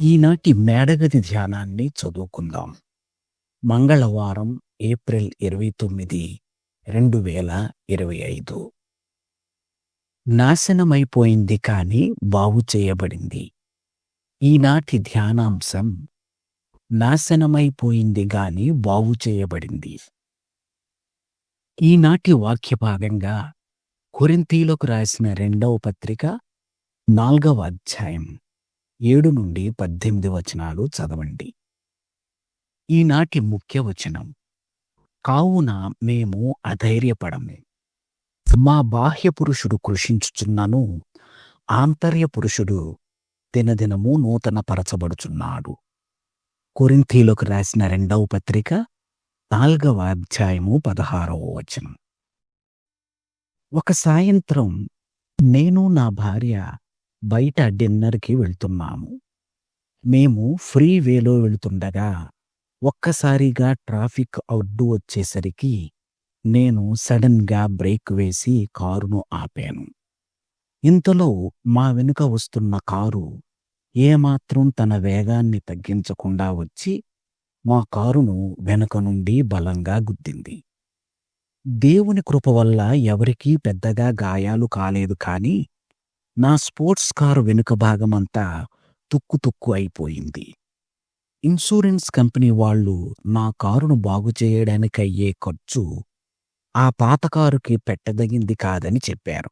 ఈనాటి మేడగది ధ్యానాన్ని చదువుకుందాం. మంగళవారం ఏప్రిల్ ఇరవై తొమ్మిది రెండు వేల ఇరవై ఐదు. నాశనమైపోయింది కానీ బాగు చేయబడింది. ఈనాటి ధ్యానాంశం నాశనమైపోయింది గాని బాగు చేయబడింది. ఈనాటి వాక్య భాగంగా కొరింతీలకు రాసిన రెండవ పత్రిక నాల్గవ అధ్యాయం. ఏడు నుండి పద్దెనిమిది వచనాలు చదవండి. ఈనాటి ముఖ్య వచనం కావున మేము అధైర్యపడము. మా బాహ్య పురుషుడు కృషించుచున్నను ఆంతర్య పురుషుడు దినదినము నూతన పరచబడుచున్నాడు కొరింథీలోకి రాసిన రెండవ పత్రిక నాల్గవ అధ్యాయము పదహారవ వచనం. ఒక సాయంత్రం నేను నా భార్య బయట డిన్నర్కి వెళ్తున్నాము. మేము ఫ్రీ వేలో వెళ్తుండగా ఒక్కసారిగా ట్రాఫిక్ అడ్డు వచ్చేసరికి నేను సడన్గా బ్రేక్ వేసి కారును ఆపాను. ఇంతలో మా వెనుక వస్తున్న కారు ఏమాత్రం తన వేగాన్ని తగ్గించకుండా వచ్చి మా కారును వెనుక నుండి బలంగా గుద్దింది. దేవుని కృప వల్ల ఎవరికీ పెద్దగా గాయాలు కాలేదు కానీ నా స్పోర్ట్స్ కారు వెనుక భాగమంతా తుక్కు తుక్కు అయిపోయింది. ఇన్సూరెన్స్ కంపెనీ వాళ్ళు నా కారును బాగు చేయడానికి అయ్యే ఖర్చు ఆ పాత కారుకి పెట్టదగింది కాదని చెప్పారు.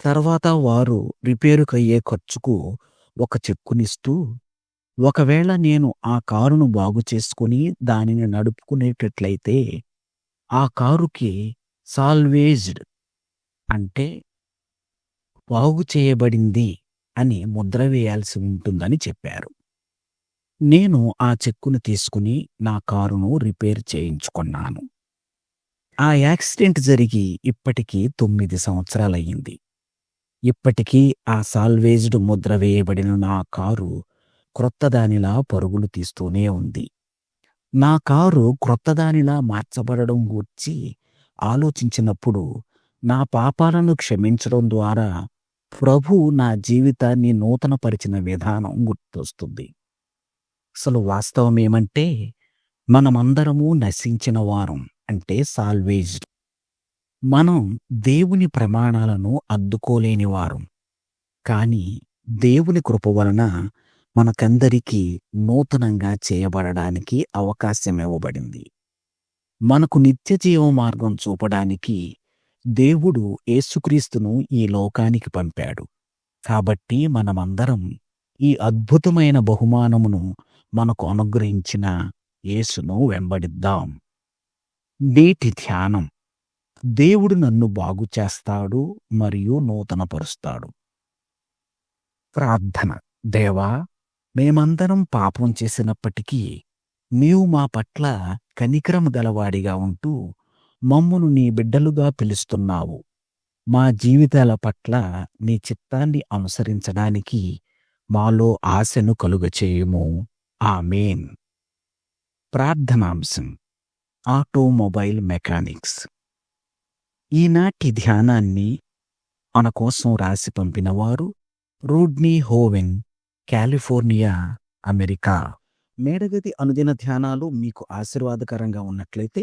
తర్వాత వారు రిపేరుకయ్యే ఖర్చుకు ఒక చెక్కునిస్తూ ఒకవేళ నేను ఆ కారును బాగు చేసుకుని దానిని నడుపుకునేటట్లయితే ఆ కారుకి సాల్వేజ్డ్ అంటే బాగు చేయబడింది అని ముద్ర వేయాల్సి ఉంటుందని చెప్పారు. నేను ఆ చెక్కును తీసుకుని నా కారును రిపేర్ చేయించుకున్నాను. ఆ యాక్సిడెంట్ జరిగి ఇప్పటికీ తొమ్మిది సంవత్సరాలయ్యింది. ఇప్పటికీ ఆ సాల్వేజ్డ్ ముద్ర వేయబడిన నా కారు క్రొత్తదానిలా పరుగులు తీస్తూనే ఉంది. నా కారు క్రొత్తదానిలా మార్చబడడం గురించి ఆలోచించినప్పుడు నా పాపాలను క్షమించడం ద్వారా ప్రభు నా జీవితాన్ని నూతనపరిచిన విధానం గుర్తొస్తుంది. అసలు వాస్తవం ఏమంటే మనమందరము నశించిన వారం అంటే సాల్వేజ్డ్ మనం దేవుని ప్రమాణాలను అద్దుకోలేని వారం. కానీ దేవుని కృప వలన మనకందరికీ నూతనంగా చేయబడడానికి అవకాశం ఇవ్వబడింది. మనకు నిత్య జీవ మార్గం చూపడానికి దేవుడు యేసుక్రీస్తును ఈ లోకానికి పంపాడు. కాబట్టి మనమందరం ఈ అద్భుతమైన బహుమానమును మనకు అనుగ్రహించిన యేసును వెంబడిద్దాం. నేటి ధ్యానం. దేవుడు నన్ను బాగు చేస్తాడు మరియు నూతనపరుస్తాడు. ప్రార్థన. దేవా మేమందరం పాపం చేసినప్పటికీ నీవు మా పట్ల కనికరం గలవాడిగా ఉంటూ మమ్మును నీ బిడ్డలుగా పిలుస్తున్నావు. మా జీవితాల పట్ల నీ చిత్తాన్ని అనుసరించడానికి మాలో ఆశను కలుగచేయము. ఆమెన్. ప్రార్థనాంశం. Automobile mechanics. ఈనాటి ధ్యానాన్ని మన కోసం రాసి పంపినవారు రూడ్నీ హోవెన్ కాలిఫోర్నియా అమెరికా. మేడగది అనుదిన ధ్యానాలు మీకు ఆశీర్వాదకరంగా ఉన్నట్లయితే